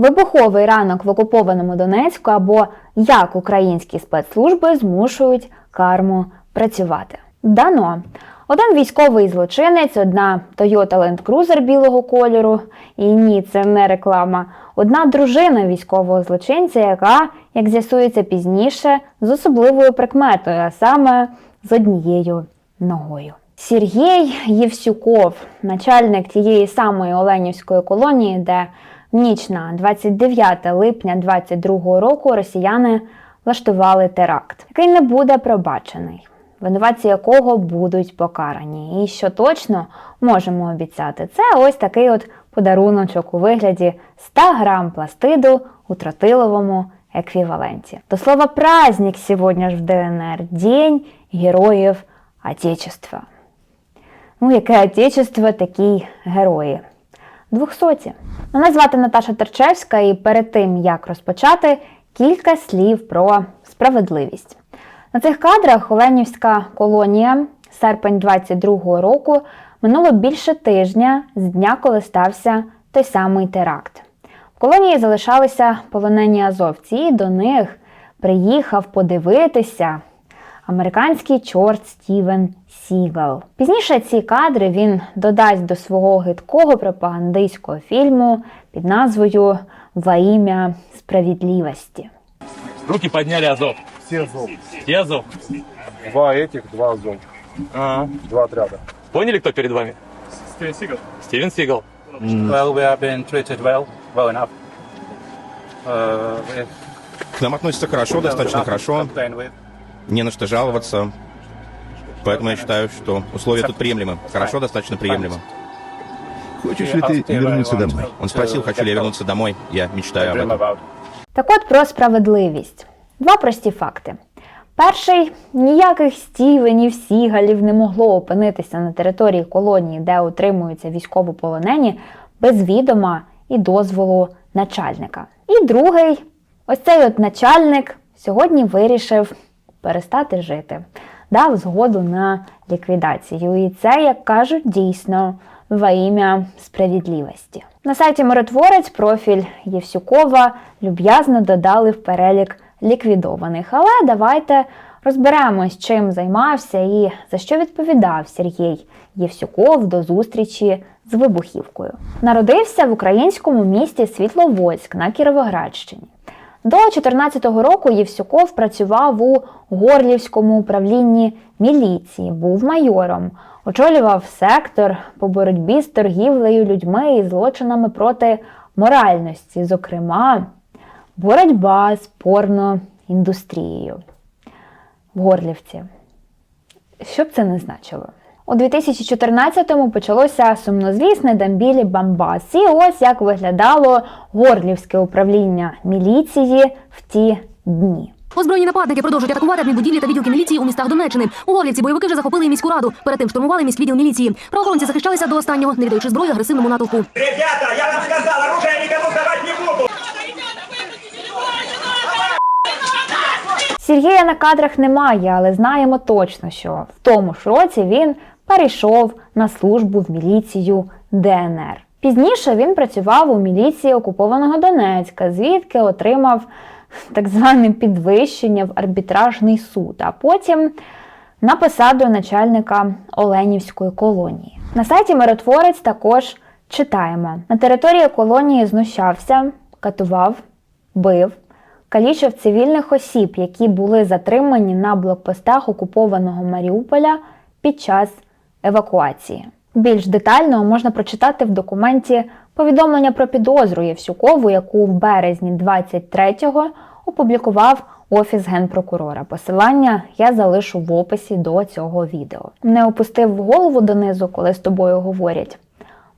Вибуховий ранок в окупованому Донецьку або як українські спецслужби змушують карму працювати. Дано. Один військовий злочинець, одна Toyota Land Cruiser білого кольору, і ні, це не реклама. Одна дружина військового злочинця, яка, як з'ясується пізніше, з особливою прикметою, а саме з однією ногою. Сергій Євсюков, начальник тієї самої Оленівської колонії, де ніч на 29 липня 22 року росіяни влаштували теракт, який не буде пробачений, винуватці якого будуть покарані. І що точно можемо обіцяти, це ось такий от подаруночок у вигляді 100 грам пластиду у тротиловому еквіваленті. До слова, праздник сьогодні ж в ДНР День Героїв Отечества. Ну, яке отечество, такі герої. Двохсоті. Мене звати Наташа Терчевська, і перед тим як розпочати, кілька слів про справедливість. На цих кадрах Оленівська колонія, серпень 22-го року, минуло більше тижня з дня, коли стався той самий теракт. В колонії залишалися полонені азовці, і до них приїхав подивитися американський чорт Стівен Сігал. Пізніше ці кадри він додасть до свого гидкого пропагандистського фільму під назвою Во ім'я справедливості. Руки подняли Азов. Все Азов. Все Азов. Два этих, два Азов. Ага. Два отряда. Поняли, кто перед вами? Стивен Сигал. Стивен Сигал. Well, we have been treated well, well enough. Uh, we К нам относятся хорошо, достаточно хорошо, with не на что жаловаться. Поэтому я считаю, что условия тут приемлемы. Хорошо, достаточно приемлемо. Хочешь ли ты вернуться домой? Он спросил, хочу ли я вернуться домой. Я мечтаю об Dream этом. about. Так от про справедливість. Два прості факти. Перший ніяких стівенів, сігалів не могло опинитися на території колонії, де утримуються військовополонені, без відома і дозволу начальника. І другий, ось цей от начальник сьогодні вирішив перестати жити, дав згоду на ліквідацію. І це, як кажуть, дійсно во ім'я справедливості. На сайті Миротворець профіль Євсюкова люб'язно додали в перелік ліквідованих. Але давайте розберемось, чим займався і за що відповідав Сергій Євсюков до зустрічі з вибухівкою. Народився в українському місті Світловодськ на Кіровоградщині. До 2014 року Євсюков працював у Горлівському управлінні міліції, був майором, очолював сектор по боротьбі з торгівлею людьми і злочинами проти моральності, зокрема, боротьба з порноіндустрією в Горлівці. Що б це не значило? У 2014-му почалося сумнозвісне Дамбілі Бамбас. І ось як виглядало Горлівське управління міліції в ті дні. Озброєні нападники продовжують атакувати адмінбудівлі та відділки міліції у містах Донеччини. У Горлівці бойовики вже захопили міську раду. Перед тим штурмували міськвідділ міліції. Правоохоронці захищалися до останнього, не віддаючи зброю агресивному натовпу. Ребята, я вам сказал, оружие я никому не буду! Сергія на кадрах немає, але знаємо точно, що в тому ж році він перейшов на службу в міліцію ДНР. Пізніше він працював у міліції окупованого Донецька, звідки отримав так зване підвищення в арбітражний суд, а потім на посаду начальника Оленівської колонії. На сайті Миротворець також читаємо: на території колонії знущався, катував, бив, калічив цивільних осіб, які були затримані на блокпостах окупованого Маріуполя під час евакуації. Більш детально можна прочитати в документі повідомлення про підозру Євсюкову, яку в березні 23-го опублікував Офіс генпрокурора. Посилання я залишу в описі до цього відео. Не опустив голову донизу, коли з тобою говорять.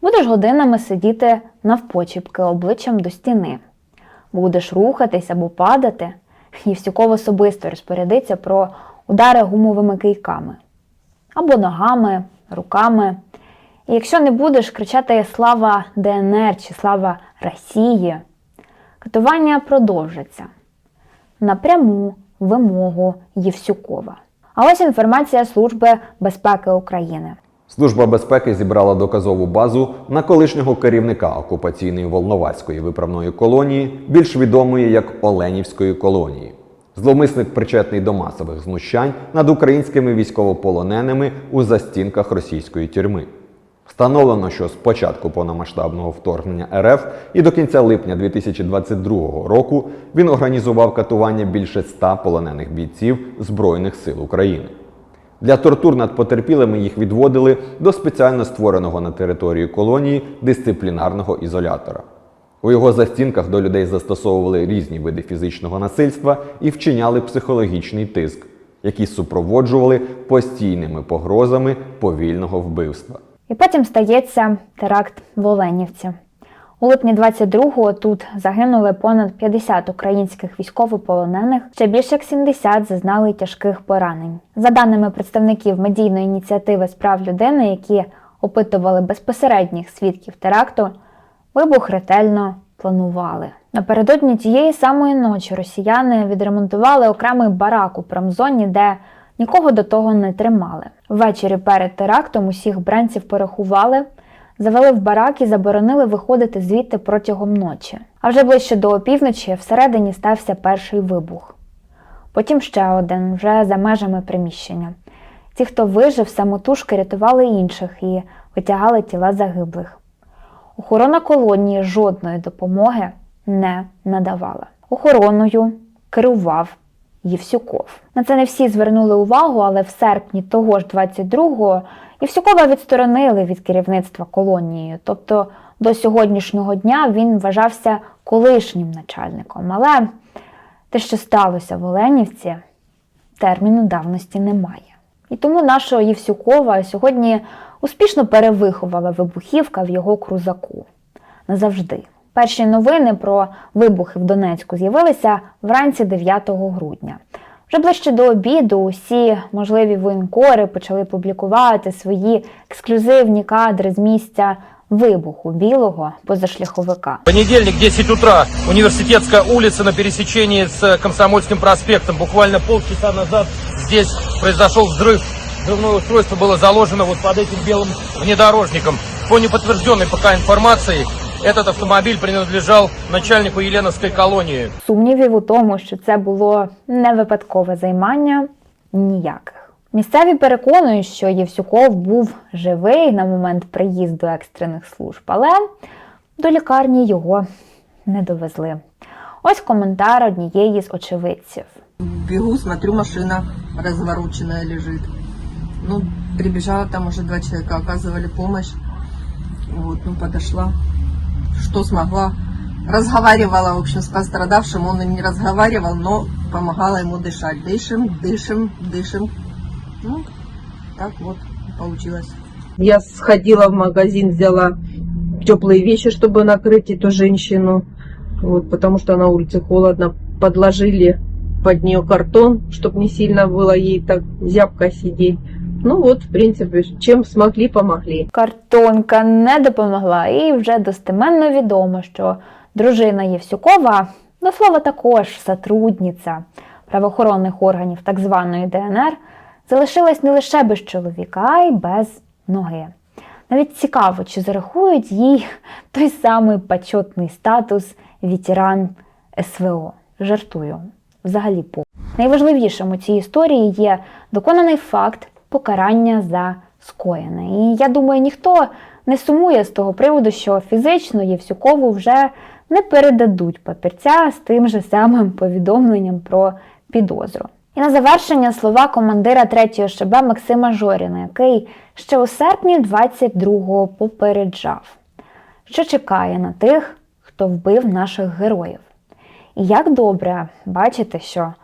Будеш годинами сидіти навпочіпки обличчям до стіни. Будеш рухатись або падати. Євсюков особисто розпорядиться про удари гумовими кийками або ногами, руками. І якщо не будеш кричати Слава ДНР чи Слава Росії, катування продовжиться на пряму вимогу Євсюкова. А ось інформація Служби безпеки України. Служба безпеки зібрала доказову базу на колишнього керівника окупаційної Волноваської виправної колонії, більш відомої як Оленівської колонії. Зловмисник причетний до масових знущань над українськими військовополоненими у застінках російської тюрми. Встановлено, що з початку повномасштабного вторгнення РФ і до кінця липня 2022 року він організував катування більше ста полонених бійців Збройних сил України. Для тортур над потерпілими їх відводили до спеціально створеного на території колонії дисциплінарного ізолятора. У його застінках до людей застосовували різні види фізичного насильства і вчиняли психологічний тиск, які супроводжували постійними погрозами повільного вбивства. І потім стається теракт в Оленівці. У липні 22-го тут загинули понад 50 українських військовополонених, ще більше як 70 зазнали тяжких поранень. За даними представників медійної ініціативи з прав людини, які опитували безпосередніх свідків теракту, вибух ретельно планували. Напередодні тієї самої ночі росіяни відремонтували окремий барак у промзоні, де нікого до того не тримали. Ввечері перед терактом усіх бранців порахували, завели в барак і заборонили виходити звідти протягом ночі. А вже ближче до опівночі всередині стався перший вибух. Потім ще один, вже за межами приміщення. Ті, хто вижив, самотужки рятували інших і витягали тіла загиблих. Охорона колонії жодної допомоги не надавала. Охороною керував Євсюков. На це не всі звернули увагу, але в серпні того ж 22-го Євсюкова відсторонили від керівництва колонією. Тобто до сьогоднішнього дня він вважався колишнім начальником. Але те, що сталося в Оленівці, терміну давності немає. І тому нашого Євсюкова сьогодні успішно перевиховала вибухівка в його крузаку. Назавжди. Перші новини про вибухи в Донецьку з'явилися вранці 9 грудня. Вже ближче до обіду усі можливі воєнкори почали публікувати свої ексклюзивні кадри з місця вибуху білого позашляховика. Понедельник, 10 утра, Университетская улица на пересечении с Комсомольским проспектом. Буквально полчаса назад здесь произошел взрыв Взрывное устройство было заложено вот под этим белым внедорожником. По неподтвержденной пока информации, этот автомобиль принадлежал начальнику Еленовской колонии. Сумнівів у тому, що це було не випадкове займання, ніяких. Місцеві переконують, що Євсюков був живий на момент приїзду екстрених служб, але до лікарні його не довезли. Ось коментар однієї з очевидців. Бегу, смотрю, машина развороченная лежит. Ну, прибежала, там уже два человека оказывали помощь. Вот, ну, подошла. Что смогла. Разговаривала, в общем, с пострадавшим. Он и не разговаривал, но помогала ему дышать. Дышим, дышим, дышим. Ну, так вот получилось. Я сходила в магазин, взяла теплые вещи, чтобы накрыть эту женщину. Вот, потому что на улице холодно. Подложили под нее картон, чтобы не сильно было ей так зябко сидеть. Ну вот, в принципе, чем смогли, помогли. Картонка не допомогла, і вже достеменно відомо, що дружина Євсюкова, до слова, також сотрудниця правоохоронних органів так званої ДНР, залишилась не лише без чоловіка, а й без ноги. Навіть цікаво, чи зарахують їй той самий почетний статус ветеран СВО. Жартую, взагалі по. Найважливішим у цій історії є доконаний факт покарання за скоєне. І я думаю, ніхто не сумує з того приводу, що фізично Євсюкову вже не передадуть папірця з тим же самим повідомленням про підозру. І на завершення слова командира 3-ї ШБ Максима Жоріна, який ще у серпні 22-го попереджав, що чекає на тих, хто вбив наших героїв. І як добре бачити, що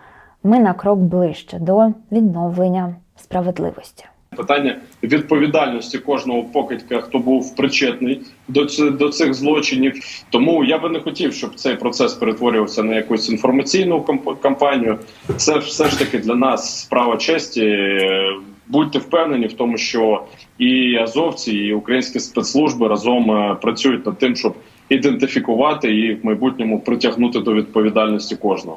ми на крок ближче до відновлення справедливості. Питання відповідальності кожного покидька, хто був причетний до до цих злочинів. Тому я би не хотів, щоб цей процес перетворювався на якусь інформаційну камп- кампанію. Це все ж таки для нас справа честі. Будьте впевнені в тому, що і азовці, і українські спецслужби разом е, працюють над тим, щоб ідентифікувати і в майбутньому притягнути до відповідальності кожного.